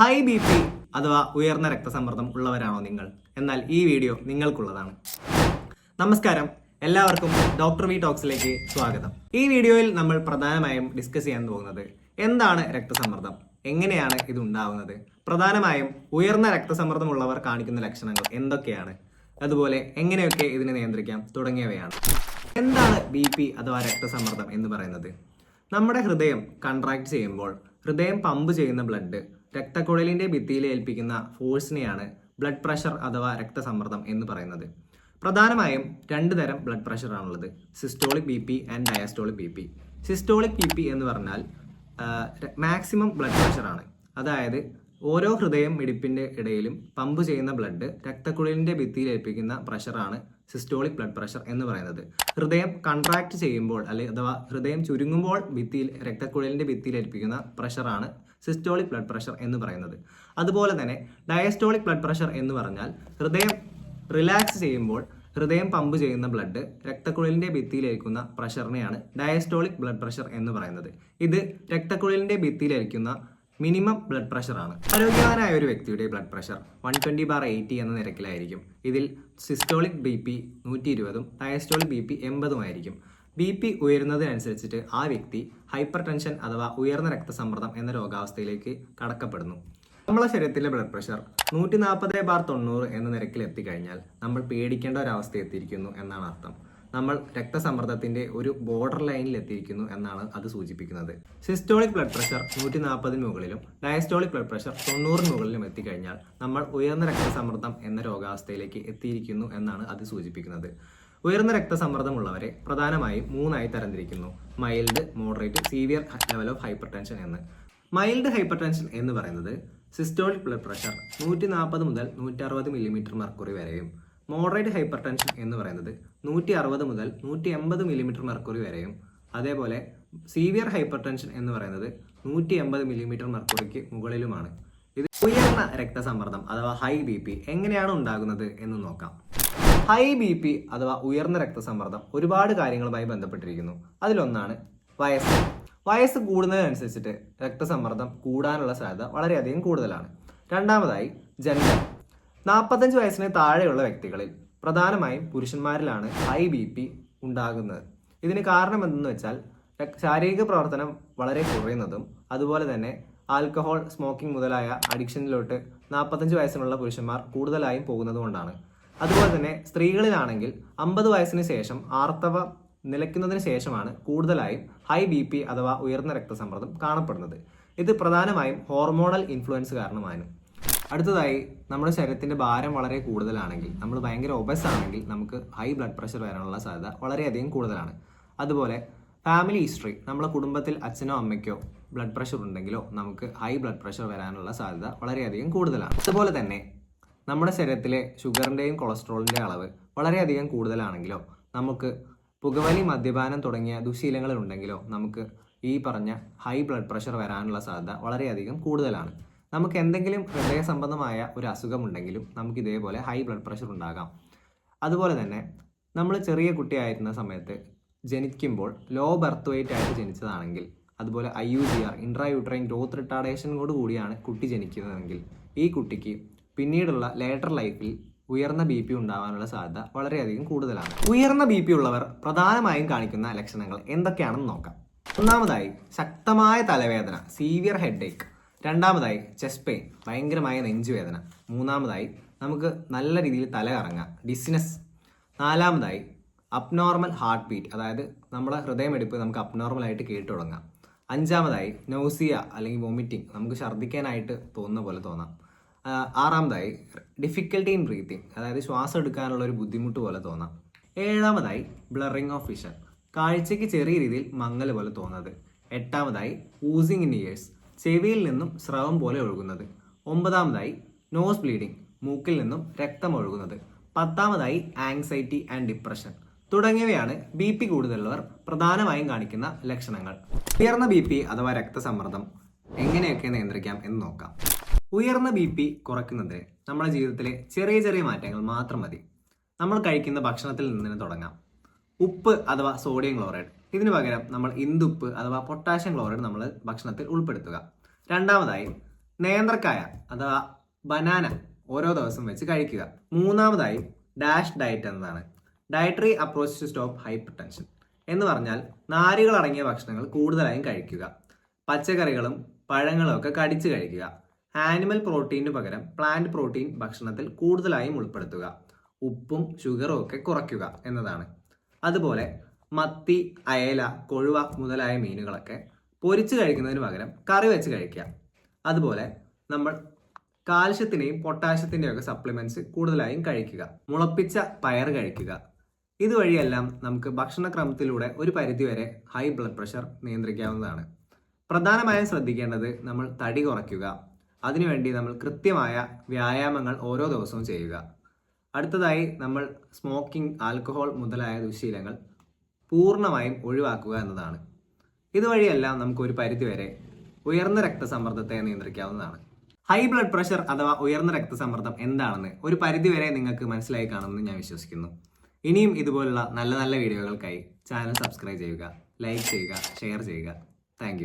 High B P അഥവാ ഉയർന്ന രക്തസമ്മർദ്ദം ഉള്ളവരാണോ നിങ്ങൾ? എന്നാൽ ഈ വീഡിയോ നിങ്ങൾക്കുള്ളതാണ്. നമസ്കാരം. എല്ലാവർക്കും ഡോക്ടർ വി ടോക്സിലേക്ക് സ്വാഗതം. ഈ വീഡിയോയിൽ നമ്മൾ പ്രധാനമായും ഡിസ്കസ് ചെയ്യാൻ പോകുന്നത് എന്താണ് രക്തസമ്മർദ്ദം? എങ്ങനെയാണ് ഇത് ഉണ്ടാവുന്നത്? പ്രധാനമായും ഉയർന്ന രക്തസമ്മർദ്ദമുള്ളവർ കാണിക്കുന്ന ലക്ഷണങ്ങൾ എന്തൊക്കെയാണ്? അതുപോലെ എങ്ങനെയൊക്കെ ഇതിനെ നിയന്ത്രിക്കാം? തുടങ്ങിയവയാണ്. എന്താണ് ബി പി അഥവാ രക്തസമ്മർദ്ദം എന്ന് പറയുന്നത്? നമ്മുടെ ഹൃദയം കൺട്രാക്ട് ചെയ്യുമ്പോൾ ഹൃദയം പമ്പ് ചെയ്യുന്ന ബ്ലഡ് രക്തക്കുഴലിന്റെ ഭിത്തിയിൽ ഏൽപ്പിക്കുന്ന ഫോഴ്സിനെയാണ് ബ്ലഡ് പ്രഷർ അഥവാ രക്തസമ്മർദ്ദം എന്ന് പറയുന്നത്. പ്രധാനമായും രണ്ട് തരം ബ്ലഡ് പ്രഷർ ആണുള്ളത്. Systolic B P and diastolic B P. Systolic B P എന്ന് പറഞ്ഞാൽ മാക്സിമം ബ്ലഡ് പ്രഷറാണ് അതായത് ഓരോ ഹൃദയം മിടിപ്പിന്റെ ഇടയിലും പമ്പ് ചെയ്യുന്ന ബ്ലഡ് രക്തക്കുഴലിന്റെ ഭിത്തിയിൽ ഏൽപ്പിക്കുന്ന പ്രഷറാണ് സിസ്റ്റോളിക് ബ്ലഡ് പ്രഷർ എന്ന് പറയുന്നത്. ഹൃദയം കൺട്രാക്ട് ചെയ്യുമ്പോൾ അല്ലെ അഥവാ ഹൃദയം ചുരുങ്ങുമ്പോൾ ഭിത്തിയിൽ രക്തക്കുഴലിന്റെ ഭിത്തിയിൽ ഏൽപ്പിക്കുന്ന പ്രഷറാണ് സിസ്റ്റോളിക് ബ്ലഡ് പ്രഷർ എന്ന് പറയുന്നത്. അതുപോലെ തന്നെ ഡയസ്റ്റോളിക് ബ്ലഡ് പ്രഷർ എന്ന് പറഞ്ഞാൽ ഹൃദയം റിലാക്സ് ചെയ്യുമ്പോൾ ഹൃദയം പമ്പ് ചെയ്യുന്ന ബ്ലഡ് രക്തക്കുഴലിന്റെ ഭിത്തിയിലേക്കുന്ന പ്രഷറിനെയാണ് ഡയസ്റ്റോളിക് ബ്ലഡ് പ്രഷർ എന്ന് പറയുന്നത്. ഇത് രക്തക്കുഴലിന്റെ ഭിത്തിയിലേക്കുന്ന മിനിമം ബ്ലഡ് പ്രഷർ ആണ് ആരോഗ്യവാനായ ഒരു വ്യക്തിയുടെ blood pressure one twenty bar eighty എന്ന നിരക്കിലായിരിക്കും. ഇതിൽ സിസ്റ്റോളിക് ബി പി നൂറ്റി ഇരുപതും ഡയസ്റ്റോളിക് ബി പി എൺപതുമായിരിക്കും ബി പി ഉയരുന്നതിനനുസരിച്ചിട്ട് ആ വ്യക്തി ഹൈപ്പർ ടെൻഷൻ അഥവാ ഉയർന്ന രക്തസമ്മർദ്ദം എന്ന രോഗാവസ്ഥയിലേക്ക് കടക്കപ്പെടുന്നു. നമ്മളെ ശരീരത്തിലെ ബ്ലഡ് പ്രഷർ നൂറ്റി നാൽപ്പത് ബാർ തൊണ്ണൂറ് എന്ന നിരക്കിൽ എത്തിക്കഴിഞ്ഞാൽ നമ്മൾ പേടിക്കേണ്ട ഒരവസ്ഥ എത്തിയിരിക്കുന്നു എന്നാണ് അർത്ഥം. നമ്മൾ രക്തസമ്മർദ്ദത്തിന്റെ ഒരു ബോർഡർ ലൈനിൽ എത്തിയിരിക്കുന്നു എന്നാണ് അത് സൂചിപ്പിക്കുന്നത്. സിസ്റ്റോളിക് ബ്ലഡ് പ്രഷർ നൂറ്റി നാൽപ്പതിന് മുകളിലും ഡയസ്റ്റോളിക് ബ്ലഡ് പ്രഷർ തൊണ്ണൂറിന് മുകളിലും എത്തിക്കഴിഞ്ഞാൽ നമ്മൾ ഉയർന്ന രക്തസമ്മർദ്ദം എന്ന രോഗാവസ്ഥയിലേക്ക് എത്തിയിരിക്കുന്നു എന്നാണ് അത് സൂചിപ്പിക്കുന്നത്. ഉയർന്ന രക്തസമ്മർദ്ദമുള്ളവരെ പ്രധാനമായും മൂന്നായി തരംതിരിക്കുന്നു. Mild moderate severe level of hypertension എന്ന്. മൈൽഡ് ഹൈപ്പർ ടെൻഷൻ എന്ന് പറയുന്നത് സിസ്റ്റോളിക് ബ്ലഡ് പ്രഷർ നൂറ്റി നാൽപ്പത് മുതൽ നൂറ്റി അറുപത് മില്ലിമീറ്റർ മർക്കുറി വരെയും മോഡറേറ്റ് ഹൈപ്പർ ടെൻഷൻ എന്ന് പറയുന്നത് നൂറ്റി അറുപത് മുതൽ നൂറ്റി എൺപത് മില്ലിമീറ്റർ മെർക്കുറി വരെയും അതേപോലെ സീവിയർ ഹൈപ്പർ ടെൻഷൻ എന്ന് പറയുന്നത് നൂറ്റി എൺപത് മില്ലിമീറ്റർ മെർക്കുറിക്ക് മുകളിലുമാണ്. ഇത് ഉയർന്ന രക്തസമ്മർദ്ദം അഥവാ ഹൈ ബി പി എങ്ങനെയാണ് ഉണ്ടാകുന്നത് എന്ന് നോക്കാം. ഹൈ ബി പി അഥവാ ഉയർന്ന രക്തസമ്മർദ്ദം ഒരുപാട് കാര്യങ്ങളുമായി ബന്ധപ്പെട്ടിരിക്കുന്നു. അതിലൊന്നാണ് വയസ്സ്. വയസ്സ് കൂടുന്നതിനനുസരിച്ചിട്ട് രക്തസമ്മർദ്ദം കൂടാനുള്ള സാധ്യത വളരെയധികം കൂടുതലാണ്. രണ്ടാമതായി ജെൻഡർ. നാൽപ്പത്തഞ്ച് വയസ്സിന് താഴെയുള്ള വ്യക്തികളിൽ പ്രധാനമായും പുരുഷന്മാരിലാണ് ഹൈ ബി പി ഉണ്ടാകുന്നത്. ഇതിന് കാരണം എന്തെന്ന് വെച്ചാൽ ശാരീരിക പ്രവർത്തനം വളരെ കുറയുന്നതും അതുപോലെ തന്നെ ആൽക്കഹോൾ സ്മോക്കിംഗ് മുതലായ അഡിക്ഷനിലോട്ട് നാൽപ്പത്തഞ്ച് വയസ്സിനുള്ള പുരുഷന്മാർ കൂടുതലായും പോകുന്നതുകൊണ്ടാണ് അതുപോലെ തന്നെ സ്ത്രീകളിലാണെങ്കിൽ അമ്പത് വയസ്സിന് ശേഷം ആർത്തവ നിലയ്ക്കുന്നതിന് ശേഷമാണ് കൂടുതലായും ഹൈ ബി പി അഥവാ ഉയർന്ന രക്തസമ്മർദ്ദം കാണപ്പെടുന്നത്. ഇത് പ്രധാനമായും ഹോർമോണൽ ഇൻഫ്ലുവൻസ് കാരണമാണ് അടുത്തതായി നമ്മുടെ ശരീരത്തിന്റെ ഭാരം വളരെ കൂടുതലാണെങ്കിൽ നമ്മൾ ഭയങ്കര ഒബസ് ആണെങ്കിൽ നമുക്ക് ഹൈ ബ്ലഡ് പ്രഷർ വരാനുള്ള സാധ്യത വളരെയധികം കൂടുതലാണ്. അതുപോലെ ഫാമിലി ഹിസ്റ്ററി നമ്മുടെ കുടുംബത്തിൽ അച്ഛനോ അമ്മയ്ക്കോ ബ്ലഡ് പ്രഷർ ഉണ്ടെങ്കിലോ നമുക്ക് ഹൈ ബ്ലഡ് പ്രഷർ വരാനുള്ള സാധ്യത വളരെയധികം കൂടുതലാണ്. അതുപോലെ തന്നെ നമ്മുടെ ശരീരത്തിലെ ഷുഗറിന്റെയും കൊളസ്ട്രോളിന്റെ അളവ് വളരെയധികം കൂടുതലാണെങ്കിലോ നമുക്ക് പുകവലി മദ്യപാനം തുടങ്ങിയ ദുശീലങ്ങൾ ഉണ്ടെങ്കിലോ നമുക്ക് ഈ പറഞ്ഞ ഹൈ ബ്ലഡ് പ്രഷർ വരാനുള്ള സാധ്യത വളരെയധികം കൂടുതലാണ്. നമുക്ക് എന്തെങ്കിലും ഹൃദയ സംബന്ധമായ ഒരു അസുഖമുണ്ടെങ്കിലും നമുക്ക് ഇതേപോലെ ഹൈ ബ്ലഡ് പ്രഷർ ഉണ്ടാകാം. അതുപോലെ തന്നെ നമ്മൾ ചെറിയ കുട്ടിയായിരുന്ന സമയത്ത് ജനിക്കുമ്പോൾ ലോ ബർത്ത് വെയിറ്റ് ആയിട്ട് ജനിച്ചതാണെങ്കിൽ അതുപോലെ I U G R intrauterine growth റിട്ടാർഡേഷനോട് കൂടിയാണ് കുട്ടി ജനിക്കുന്നതെങ്കിൽ ഈ കുട്ടിക്ക് പിന്നീടുള്ള ലേറ്റർ ലൈഫിൽ ഉയർന്ന ബി പി ഉണ്ടാവാനുള്ള സാധ്യത വളരെയധികം കൂടുതലാണ്. ഉയർന്ന ബി പി ഉള്ളവർ പ്രധാനമായും കാണിക്കുന്ന ലക്ഷണങ്ങൾ എന്തൊക്കെയാണെന്ന് നോക്കാം. ഒന്നാമതായി ശക്തമായ തലവേദന സീവിയർ ഹെഡ് ഏക്ക് രണ്ടാമതായി ചെസ്റ്റ് പെയിൻ ഭയങ്കരമായ നെഞ്ചുവേദന. മൂന്നാമതായി നമുക്ക് നല്ല രീതിയിൽ തല കറങ്ങാം ഡിസിനസ് നാലാമതായി അബ്നോർമൽ ഹാർട്ട് ബീറ്റ് അതായത് നമ്മുടെ ഹൃദയമെടുപ്പ് നമുക്ക് അബ്നോർമൽ ആയിട്ട് കേട്ടു തുടങ്ങാം. അഞ്ചാമതായി നൗസിയ അല്ലെങ്കിൽ വോമിറ്റിംഗ് നമുക്ക് ഛർദ്ദിക്കാനായിട്ട് തോന്നുന്ന പോലെ തോന്നാം. ആറാമതായി ഡിഫിക്കൽട്ടി ഇൻ ബ്രീത്തിങ് അതായത് ശ്വാസം എടുക്കാനുള്ള ഒരു ബുദ്ധിമുട്ട് പോലെ തോന്നാം. ഏഴാമതായി ബ്ലറിങ് ഓഫ് വിഷൻ കാഴ്ചയ്ക്ക് ചെറിയ രീതിയിൽ മങ്ങൽ പോലെ തോന്നുന്നത്. എട്ടാമതായി ഊസിങ് ഇൻ ഇയേഴ്സ് ചെവിയിൽ നിന്നും സ്രവം പോലെ ഒഴുകുന്നത്. ഒമ്പതാമതായി നോസ് ബ്ലീഡിംഗ് മൂക്കിൽ നിന്നും രക്തം ഒഴുകുന്നത്. പത്താമതായി ആങ്സൈറ്റി ആൻഡ് ഡിപ്രഷൻ തുടങ്ങിയവയാണ് ബി പി കൂടുതലുള്ളവർ പ്രധാനമായും കാണിക്കുന്ന ലക്ഷണങ്ങൾ. ഉയർന്ന ബി പി അഥവാ രക്തസമ്മർദ്ദം എങ്ങനെയൊക്കെ നിയന്ത്രിക്കാം എന്ന് നോക്കാം. ഉയർന്ന ബി പി കുറയ്ക്കുന്നതിന് നമ്മുടെ ജീവിതത്തിലെ ചെറിയ ചെറിയ മാറ്റങ്ങൾ മാത്രം മതി. നമ്മൾ കഴിക്കുന്ന ഭക്ഷണത്തിൽ നിന്ന് തുടങ്ങാം. ഉപ്പ് അഥവാ സോഡിയം ക്ലോറൈഡ് ഇതിനു പകരം നമ്മൾ ഇന്ദുപ്പ് അഥവാ പൊട്ടാഷ്യം ക്ലോറൈഡ് നമ്മൾ ഭക്ഷണത്തിൽ ഉൾപ്പെടുത്തുക. രണ്ടാമതായി നേന്ത്രക്കായ അഥവാ ബനാന ഓരോ ദിവസം വെച്ച് കഴിക്കുക. മൂന്നാമതായി ഡാഷ് ഡയറ്റ് എന്നതാണ്. Dietary approach to stop hypertension എന്ന് പറഞ്ഞാൽ നാരുകളടങ്ങിയ ഭക്ഷണങ്ങൾ കൂടുതലായും കഴിക്കുക. പച്ചക്കറികളും പഴങ്ങളും ഒക്കെ കടിച്ചു കഴിക്കുക. ആനിമൽ പ്രോട്ടീനു പകരം പ്ലാന്റ് പ്രോട്ടീൻ ഭക്ഷണത്തിൽ കൂടുതലായും ഉൾപ്പെടുത്തുക. ഉപ്പും ഷുഗറും ഒക്കെ കുറയ്ക്കുക എന്നതാണ്. അതുപോലെ മത്തി അയല കൊഴുവ മുതലായ മീനുകളൊക്കെ പൊരിച്ചു കഴിക്കുന്നതിന് പകരം കറി വെച്ച് കഴിക്കുക. അതുപോലെ നമ്മൾ കാൽഷ്യത്തിന്റെയും പൊട്ടാഷ്യത്തിന്റെയും ഒക്കെ സപ്ലിമെന്റ്സ് കൂടുതലായും കഴിക്കുക. മുളപ്പിച്ച പയർ കഴിക്കുക. ഇതുവഴിയെല്ലാം നമുക്ക് ഭക്ഷണക്രമത്തിലൂടെ ഒരു പരിധിവരെ ഹൈ ബ്ലഡ് പ്രഷർ നിയന്ത്രിക്കാവുന്നതാണ്. പ്രധാനമായും ശ്രദ്ധിക്കേണ്ടത് നമ്മൾ തടി കുറയ്ക്കുക. അതിനുവേണ്ടി നമ്മൾ കൃത്യമായ വ്യായാമങ്ങൾ ഓരോ ദിവസവും ചെയ്യുക. അടുത്തതായി നമ്മൾ സ്മോക്കിംഗ് ആൽക്കഹോൾ മുതലായ ദുശീലങ്ങൾ പൂർണമായും ഒഴിവാക്കുക എന്നതാണ്. ഇതുവഴിയെല്ലാം നമുക്ക് ഒരു പരിധിവരെ ഉയർന്ന രക്തസമ്മർദ്ദത്തെ നിയന്ത്രിക്കാവുന്നതാണ്. ഹൈ ബ്ലഡ് പ്രഷർ അഥവാ ഉയർന്ന രക്തസമ്മർദ്ദം എന്താണെന്ന് ഒരു പരിധിവരെ നിങ്ങൾക്ക് മനസ്സിലായി കാണുമെന്ന് ഞാൻ വിശ്വസിക്കുന്നു. ഇനിയും ഇതുപോലുള്ള നല്ല നല്ല വീഡിയോകൾക്കായി ചാനൽ സബ്സ്ക്രൈബ് ചെയ്യുക ലൈക്ക് ചെയ്യുക ഷെയർ ചെയ്യുക. താങ്ക്